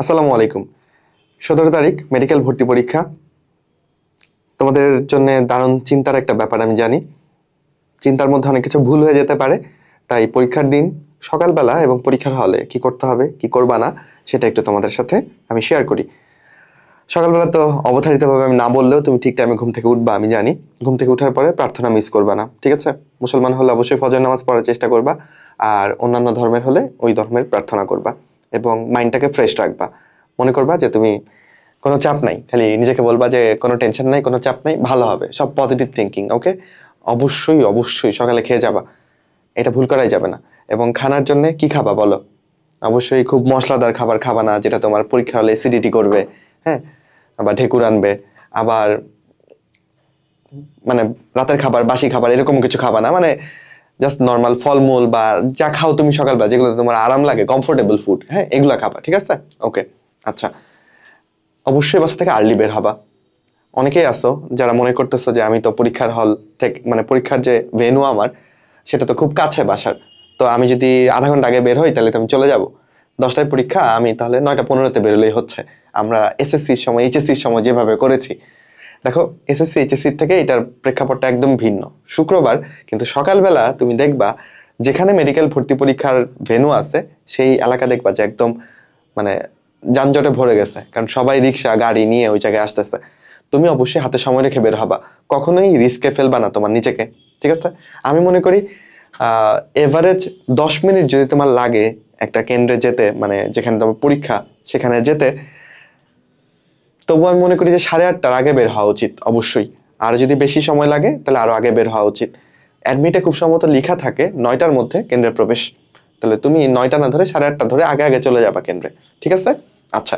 আসসালামু আলাইকুম। সতেরো তারিখ, মেডিকেল ভর্তি পরীক্ষা। তোমাদের জন্য দারুণ চিন্তার একটা ব্যাপার আমি জানি। চিন্তার মধ্যে অনেক কিছু ভুল হয়ে যেতে পারে, তাই পরীক্ষার দিন সকালবেলা এবং পরীক্ষার হলে কি করতে হবে, কি করবা না, সেটা একটু তোমাদের সাথে আমি শেয়ার করি। সকালবেলা তো অবধারিতভাবে আমি না বললেও তুমি ঠিক টাইমে ঘুম থেকে উঠবা, আমি জানি। ঘুম থেকে উঠার পরে প্রার্থনা মিস করবা না, ঠিক আছে? মুসলমান হলে অবশ্যই ফজর নামাজ পড়ার চেষ্টা করবা, আর অন্যান্য ধর্মের হলে ওই ধর্মের প্রার্থনা করবা। এবং মাইন্ডটাকে ফ্রেশ রাখবা। মনে করবা যে তুমি কোনো চাপ নাই, খালি নিজেকে বলবা যে কোনো টেনশন নাই, কোনো চাপ নাই, ভালো হবে, সব পজিটিভ থিঙ্কিং ওকে অবশ্যই অবশ্যই সকালে খেয়ে যাবা, এটা ভুল করাই যাবে না। এবং খানার জন্য কি খাবা বলো? অবশ্যই খুব মশলাদার খাবার খাবা না, যেটা তোমার পরীক্ষা হলে অ্যাসিডিটি করবে হ্যাঁ? আবার ঢেকুর আনবে, আবার মানে রাতের খাবার, বাসি খাবার, এরকম কিছু খাবা না মানে জাস্ট নর্মাল ফলমূল বা যা খাও তুমি সকালবেলা যেগুলো তোমার আরাম লাগে কমফোর্টেবল ফুড হ্যাঁ এগুলো খাবা, ঠিক আছে? ওকে আচ্ছা। অবশ্যই বাসা থেকে আর্লি বের হবা। অনেকেই আসো যারা মনে করতেছো যে আমি তো পরীক্ষার হল থেকে মানে পরীক্ষার যে ভেনু আমার, সেটা তো খুব কাছে বাসার। তো আমি যদি আধা ঘণ্টা আগে বের হই, তাহলে তো আমি চলে যাব। দশটায় পরীক্ষা, আমি তাহলে নয়টা পনেরোতে বেরোলেই হচ্ছে। আমরা এসএসসির সময় এইচএসসির সময় যেভাবে করেছি দেখো এসএসসি এইচএসসির থেকে এটার প্রেক্ষাপটটা একদম ভিন্ন। শুক্রবার কিন্তু সকালবেলা তুমি দেখবা, যেখানে মেডিকেল ভর্তি পরীক্ষার ভেনু আছে, সেই এলাকা দেখবা যে একদম মানে যানজটে ভরে গেছে। কারণ সবাই রিক্সা, গাড়ি নিয়ে ওই জায়গায় আসতেছে। তুমি অবশ্যই হাতে সময় রেখে বের হবা। কখনোই রিস্কে ফেলবা না তোমার নিজেকে, ঠিক আছে? আমি মনে করি এভারেজ দশ মিনিট যদি তোমার লাগে একটা কেন্দ্রে যেতে মানে যেখানে তোমার পরীক্ষা, সেখানে যেতে তবু আমি মনে করি যে সাড়ে আটটার আগে বের হওয়া উচিত, অবশ্যই। আর যদি বেশি সময় লাগে, তাহলে আরও আগে বের হওয়া উচিত। অ্যাডমিটে খুব সম্ভবত লেখা থাকে, নয়টার মধ্যে কেন্দ্রের প্রবেশ। তাহলে তুমি নয়টা না ধরে সাড়ে আটটা ধরে আগে আগে চলে যাবা কেন্দ্রে, ঠিক আছে? আচ্ছা।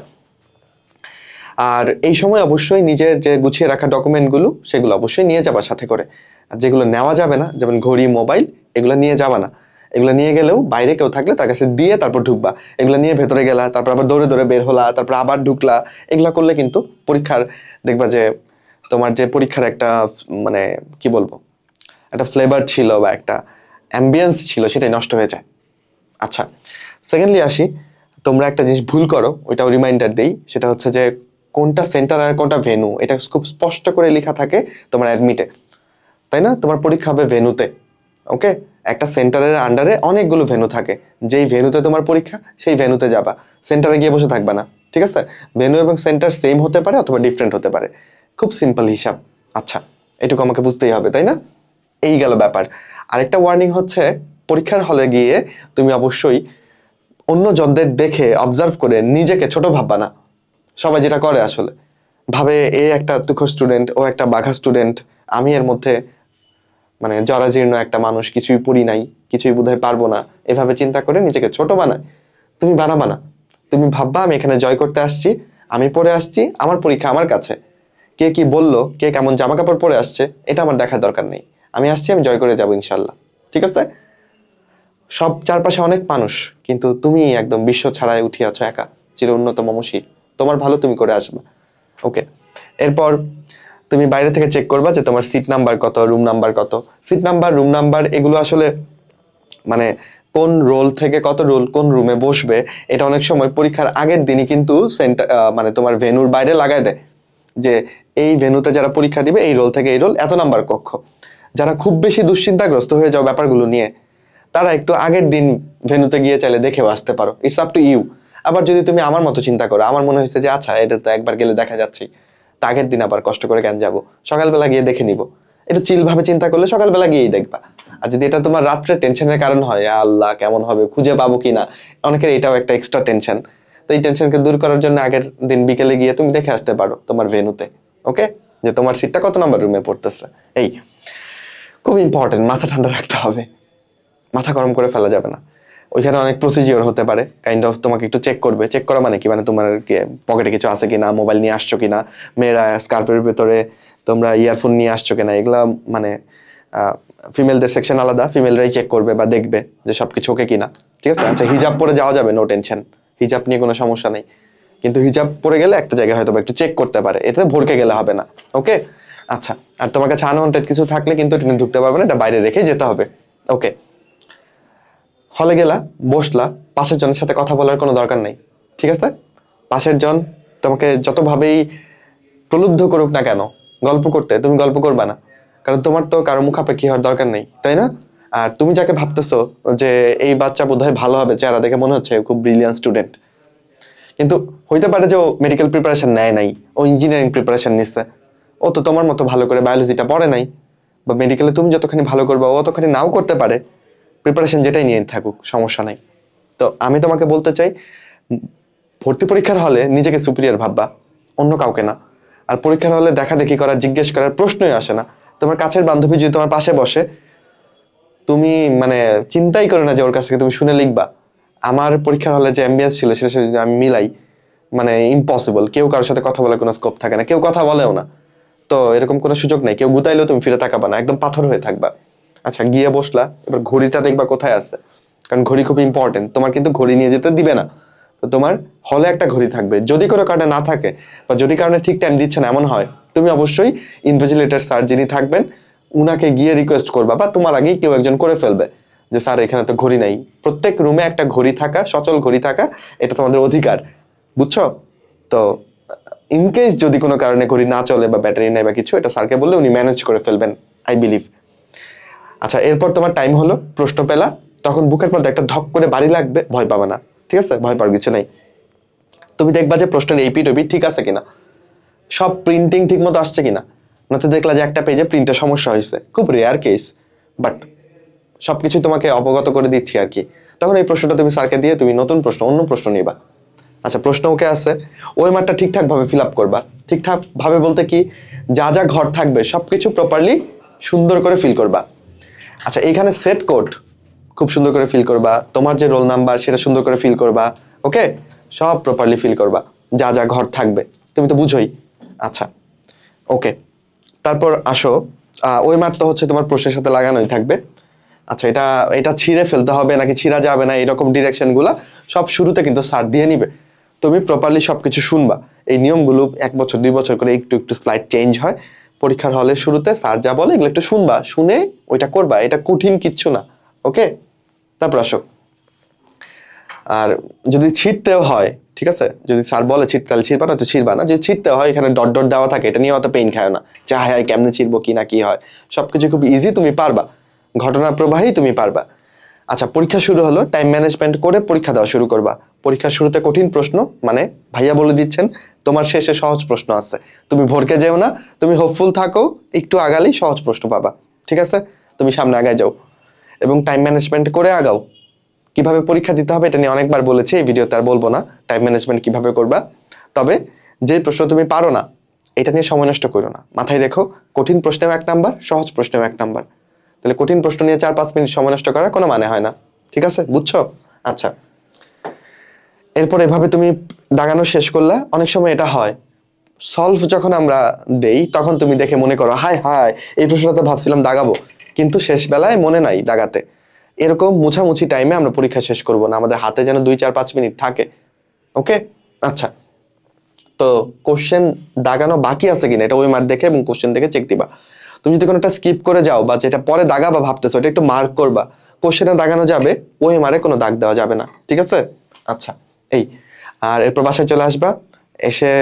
আর এই সময় অবশ্যই নিজের যে গুছিয়ে রাখা ডকুমেন্টগুলো, সেগুলো অবশ্যই নিয়ে যাবা সাথে করে। আর যেগুলো নেওয়া যাবে না, যেমন ঘড়ি, মোবাইল, এগুলো নিয়ে যাবা না। এগুলো নিয়ে গেলেও বাইরে কেউ থাকলে তার কাছে দিয়ে তারপর ঢুকবা। এগুলো নিয়ে ভেতরে গেলা, তারপর আবার দৌড়ে দৌড়ে বের হলা, তারপর আবার ঢুকলা, এগুলো করলে কিন্তু পরীক্ষার দেখবা যে তোমার যে পরীক্ষার একটা মানে কি বলব, একটা ফ্লেভার ছিল বা একটা অ্যাম্বিয়েন্স ছিল সেটাই নষ্ট হয়ে যায়। আচ্ছা সেকেন্ডলি আসি, তোমরা একটা জিনিস ভুল করো, ওইটাও রিমাইন্ডার দেই, সেটা হচ্ছে যে কোনটা সেন্টার আর কোনটা ভেনু এটা খুব স্পষ্ট করে লেখা থাকে তোমার অ্যাডমিটে তাই না? তোমার পরীক্ষা হবে ভেনুতে ওকে একটা সেন্টারের আন্ডারে অনেকগুলো ভেনু থাকে। যেই ভেনুতে তোমার পরীক্ষা, সেই ভেনুতে যাবা। সেন্টারে গিয়ে বসে থাকবা না, ঠিক আছে? ভেনু এবং সেন্টার সেম হতে পারে অথবা ডিফারেন্ট হতে পারে। খুব সিম্পল হিসাব। আচ্ছা এটুকু আমাকে বুঝতেই হবে, তাই না? এই গেল ব্যাপার। আরেকটা ওয়ার্নিং হচ্ছে, পরীক্ষার হলে গিয়ে তুমি অবশ্যই অন্য জনদের দেখে অবজার্ভ করে নিজেকে ছোট ভাববা না। সবাই যেটা করে আসলে। ভাবে, এ একটা তুখ স্টুডেন্ট ও একটা বাঘা স্টুডেন্ট আমি এর মধ্যে মানে জরাজীর্ণ একটা মানুষ, কিছুই পড়ি নাই, কিছুই বোধহয় পারব না। এভাবে চিন্তা করে নিজেকে ছোট বানায়। তুমি বানাবা না। তুমি ভাববা, আমি এখানে জয় করতে আসছি, আমি পড়ে আসছি, আমার পরীক্ষা আমার কাছে। কে কি বলল, কে কেমন জামা কাপড় পরে আসছে, এটা আমার দেখার দরকার নেই। আমি আসছি, আমি জয় করে যাব ইনশাল্লাহ। ঠিক আছে? সব চারপাশে অনেক মানুষ, কিন্তু তুমি একদম বিশ্ব ছাড়াই আছো একা। চির উন্নত মমশীর তোমার ভালো তুমি করে আসবে। ওকে। এরপর তুমি বাইরে থেকে চেক করবা যে তোমার সিট নাম্বার কত রুম নাম্বার কত। সিট নাম্বার রুম নাম্বার এগুলো আসলে মানে কোন রোল থেকে কত রোল কোন রুমে বসবে, এটা অনেক সময় পরীক্ষার আগের দিনই কিন্তু সেন্টার মানে তোমার ভেনুর বাইরে লাগায় দেয় যে এই ভেনুতে যারা পরীক্ষা দিবে, এই রোল থেকে এই রোল এত নাম্বার কক্ষ। যারা খুব বেশি দুশ্চিন্তাগ্রস্ত হয়ে যাও ব্যাপারগুলো নিয়ে, তারা একটু আগের দিন ভেনুতে গিয়ে চাইলে দেখেও আসতে পারো। ইটস আপ টু ইউ আবার যদি তুমি আমার মতো চিন্তা করো, আমার মনে হয়েছে যে আচ্ছা এটা তো একবার গেলে দেখা যাচ্ছেই। আগের দিন আবার কষ্ট করে কেন যাব? সকালবেলা গিয়ে দেখে নিব। একটু চিল ভাবে চিন্তা করলে সকালবেলা গিয়েই দেখবা। আর যদি এটা তোমার রাত্রে টেনশনের কারণ হয় আল্লাহ কেমন হবে, খুঁজে পাবো কিনা? অনেকের এটাও একটা এক্সট্রা টেনশন তো এই টেনশনকে দূর করার জন্য আগের দিন বিকেলে গিয়ে তুমি দেখে আসতে পারো তোমার ভেনুতে ওকে যে তোমার সিটটা কত নম্বর রুমে পড়তেছে। এই, খুব ইম্পর্টেন্ট মাথা ঠান্ডা রাখতে হবে। মাথা গরম করে ফেলা যাবে না। ওইখানে অনেক প্রসিজিওর হতে পারে কাইন্ড অফ তোমাকে একটু চেক করবে। চেক করা মানে কি? মানে তোমার পকেটে কিছু আছে কিনা মোবাইল নিয়ে আসছো কিনা? মেয়েরা স্কার্পের ভেতরে তোমরা ইয়ারফোন নিয়ে আসছো কিনা? এগুলা মানে ফিমেলদের সেকশন আলাদা। ফিমেলরাই চেক করবে বা দেখবে যে সব কিছু ওকে কিনা। ঠিক আছে? আচ্ছা হিজাব পরে যাওয়া যাবে? নো টেনশন হিজাব নিয়ে কোনো সমস্যা নেই। কিন্তু হিজাব পরে গেলে একটা জায়গায় হয়তো একটু চেক করতে পারে। এতে ভরকে গেলে হবে না। ওকে আচ্ছা আর তোমার কাছে আনওয়ান্টেড কিছু থাকলে কিন্তু ট্রেনে ঢুকতে পারবে না। এটা বাইরে রেখে যেতে হবে। ওকে হলে গেলা, বসলা, পাশের জনের সাথে কথা বলার কোনো দরকার নেই, ঠিক আছে? পাশের জন তোমাকে যতভাবেই প্রলুব্ধ করুক না কেন, গল্প করতে, তুমি গল্প করবা না, কারণ তোমার তো কারও মুখাপেক্ষি হওয়ার দরকার নেই, তাই না? আর তুমি যাকে ভাবতেছো যে এই বাচ্চা বোধহয় ভালো হবে, চেহারা দেখে মনে হচ্ছে খুব ব্রিলিয়ান্ট স্টুডেন্ট কিন্তু হইতে পারে যে ও মেডিকেল প্রিপারেশন নেয় নাই, ও ইঞ্জিনিয়ারিং প্রিপারেশন নিচ্ছে ও তো তোমার মতো ভালো করে বায়োলজিটা পড়ে নাই, বা মেডিকেলে তুমি যতখানি ভালো করবে, ও ততখানি নাও করতে পারে প্রিপারেশন যেটাই নিয়ে থাকুক, সমস্যা নাই। তো আমি তোমাকে বলতে চাই, ভর্তি পরীক্ষার হলে নিজেকে সুপিরিয়র ভাববা, অন্য কাউকে না। আর পরীক্ষার হলে দেখা দেখি করা, জিজ্ঞেস করার প্রশ্নই আসে না। তোমার কাছের বান্ধবী যদি তোমার পাশে বসে, তুমি মানে চিন্তাই করো না যে ওর কাছ থেকে তুমি শুনে লিখবা। আমার পরীক্ষার হলে যে অ্যাম্বিয়েন্স ছিল, সেটা যদি আমি মিলাই মানে ইম্পসিবল কেউ কারোর সাথে কথা বলার কোনো স্কোপ থাকে না, কেউ কথা বলেও না। তো এরকম কোনো সুযোগ নেই, কেউ গুতাইলেও তুমি ফিরে তাকাবা না, একদম পাথর হয়ে থাকবা। আচ্ছা গিয়ে বসলা, এবার ঘড়িটা দেখবা কোথায় আছে। কারণ ঘড়ি খুব ইম্পর্টেন্ট তোমার কিন্তু ঘড়ি নিয়ে যেতে দিবে না। তো তোমার হলে একটা ঘড়ি থাকবে। যদি কোনো কারণে না থাকে, বা যদি কারণে ঠিক টাইম দিচ্ছে না, এমন হয়, তুমি অবশ্যই ইনভিজিলেটর স্যার যিনি থাকবেন, উনাকে গিয়ে রিকোয়েস্ট করবা, বা তোমার আগেই কেউ একজন করে ফেলবে, যে স্যার, এখানে তো ঘড়ি নাই। প্রত্যেক রুমে একটা ঘড়ি থাকা, সচল ঘড়ি থাকা, এটা তোমাদের অধিকার, বুঝছ? তো ইন কেস যদি কোনো কারণে ঘড়ি না চলে, বা ব্যাটারি নেই, বা কিছু, এটা স্যারকে বললে উনি ম্যানেজ করে ফেলবেন আই বিলিভ আচ্ছা এরপর তোমার টাইম হলো, প্রশ্ন পেলা। তখন বুকের মধ্যে একটা ধক করে বাড়ি লাগবে, ভয় পাবে না। ঠিক আছে? ভয় পাওয়ার কিছু নেই। তুমি দেখবা যে প্রশ্নের এইপি টপি ঠিক আছে কিনা? সব প্রিন্টিং ঠিক মতো আসছে কিনা? নয়তো দেখলা যে একটা পেজে প্রিন্টের সমস্যা হয়েছে। খুব রেয়ার কেস বাট সবকিছু তোমাকে অবগত করে দিচ্ছি আর কি। তখন এই প্রশ্নটা তুমি স্যারকে দিয়ে তুমি নতুন প্রশ্ন, অন্য প্রশ্ন নিবা। আচ্ছা প্রশ্ন ওকে আছে। ওই মাঠটা ঠিকঠাকভাবে ফিল আপ করবা। ঠিকঠাকভাবে বলতে কি, যা যা ঘর থাকবে সব কিছু প্রপারলি সুন্দর করে ফিল করবা। আচ্ছা এইখানে সেট কোড খুব সুন্দর করে ফিল করবা। তোমার যে রোল নাম্বার সেটা সুন্দর করে ফিল করবা ওকে সব প্রপারলি ফিল করবা। যা যা ঘর থাকবে, তুমি তো বুঝোই। আচ্ছা ওকে তারপর আসো। ওই মাঠ তো হচ্ছে তোমার প্রশ্নের সাথে লাগানোই থাকবে। আচ্ছা এটা এটা ছিঁড়ে ফেলতে হবে নাকি ছিঁড়া যাবে না এরকম ডিরেকশনগুলো সব শুরুতে কিন্তু সার দিয়ে নিবে। তুমি প্রপারলি সব কিছু শুনবা। এই নিয়মগুলো এক বছর, দুই বছর করে একটু একটু স্লাইড চেঞ্জ হয়। পরীক্ষার হলের শুরুতে স্যার যা বলে এগুলো একটু শুনবা, শুনে ওইটা করবা, এটা কঠিন কিচ্ছু না, ওকে? তারপর আসো। আর যদি ছিটতেও হয়, ঠিক আছে? যদি স্যার বলে ছিটতে, তাহলে ছিড়বা না তো ছিড়বা না। যদি ছিটতে হয়, এখানে ডট ডট দেওয়া থাকে, এটা নিয়ে অত পেইন খায় না। যে হায় হায়, কেমনে ছিড়বো কি না, কি হয়? সব কিছু খুব ইজি তুমি পারবা। ঘটনা প্রবাহেই তুমি পারবা। আচ্ছা পরীক্ষা শুরু হলো টাইম ম্যানেজমেন্ট করে পরীক্ষা দেওয়া শুরু করবা। পরীক্ষার শুরুতে কঠিন প্রশ্ন মানে ভাইয়া বলে দিচ্ছেন, তোমার শেষে সহজ প্রশ্ন আছে। তুমি ভরকে যেও না, তুমি হোপফুল থাকো, একটু আগালেই সহজ প্রশ্ন পাবা। ঠিক আছে? তুমি সামনে আগায় যাও এবং টাইম ম্যানেজমেন্ট করে আগাও। কীভাবে পরীক্ষা দিতে হবে এটা নিয়ে অনেকবার বলেছি, এই ভিডিওতে আর বলব না টাইম ম্যানেজমেন্ট কীভাবে করবা। তবে যে প্রশ্ন তুমি পারো না, এটা নিয়ে সময় নষ্ট করো না। মাথায় রেখো, কঠিন প্রশ্নেও এক নাম্বার সহজ প্রশ্নেও এক নাম্বার তাহলে কঠিন প্রশ্ন নিয়ে চার পাঁচ মিনিট সময় নষ্ট করার কোনো মানে হয় না। ঠিক আছে? বুঝছ? আচ্ছা। এরপর এভাবে তুমি দাগানো শেষ করলে, অনেক সময় এটা হয়। সলভ যখন আমরা দেই, তখন তুমি দেখে মনে করো, হায় হায়, এই প্রশ্নটা তো ভাবছিলাম দাগাবো। কিন্তু শেষ বেলায় মনে নাই দাগাতে। এরকম মুছামুছি টাইমে আমরা পরীক্ষা শেষ করব না, আমাদের হাতে যেন দুই, চার, পাঁচ মিনিট থাকে। ওকে আচ্ছা। তো কোশ্চেন দাগানো বাকি আছে কিনা, এটা ওই মার দেখে এবং কোশ্চেন দেখে চেক দিবা। তুমি যদি কোনোটা স্কিপ করে যাও বা যেটা পরে দাগা বা ভাবতেছো, এটা একটু মার্ক করবা। কোশ্চেনে দাগানো যাবে ওই মারে কোনো দাগ দেওয়া যাবে না। ঠিক আছে? আচ্ছা। এই, আর এরপর বাসায় চলে আসবা, এসে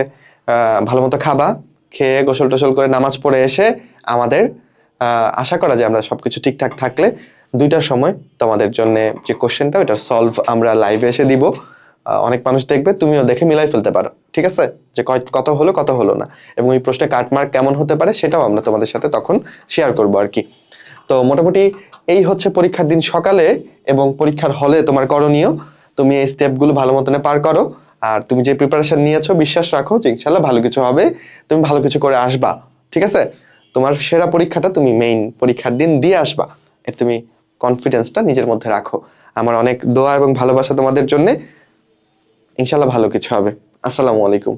ভালো মতো খাবা, খেয়ে গোসল টোসল করে নামাজ পড়ে এসে আমাদের আশা করা যায় আমরা সব কিছু ঠিকঠাক থাকলে দুইটার সময় তোমাদের জন্য যে কোশ্চেনটা ওইটা সলভ আমরা লাইভে এসে দিব। অনেক মানুষ দেখবে, তুমিও দেখে মিলাই ফেলতে পারো, ঠিক আছে? যে কত হলো কত হলো না। এবং ওই প্রশ্নে কাটমার্ক কেমন হতে পারে, সেটাও আমরা তোমাদের সাথে তখন শেয়ার করব আর কি। তো মোটামুটি এই হচ্ছে পরীক্ষার দিন সকালে এবং পরীক্ষার হলে তোমার করণীয়। তুমি এই স্টেপগুলো ভালো মতনে পার করো। আর তুমি যে প্রিপারেশন নিয়েছো, বিশ্বাস রাখো যে ইনশাল্লাহ ভালো কিছু হবে। তুমি ভালো কিছু করে আসবা, ঠিক আছে? তোমার সেরা পরীক্ষাটা তুমি মেইন পরীক্ষার দিন দিয়ে আসবা। এর তুমি কনফিডেন্সটা নিজের মধ্যে রাখো। আমার অনেক দোয়া এবং ভালোবাসা তোমাদের জন্যে। ইনশাল্লাহ ভালো কিছু হবে। আসসালামু আলাইকুম।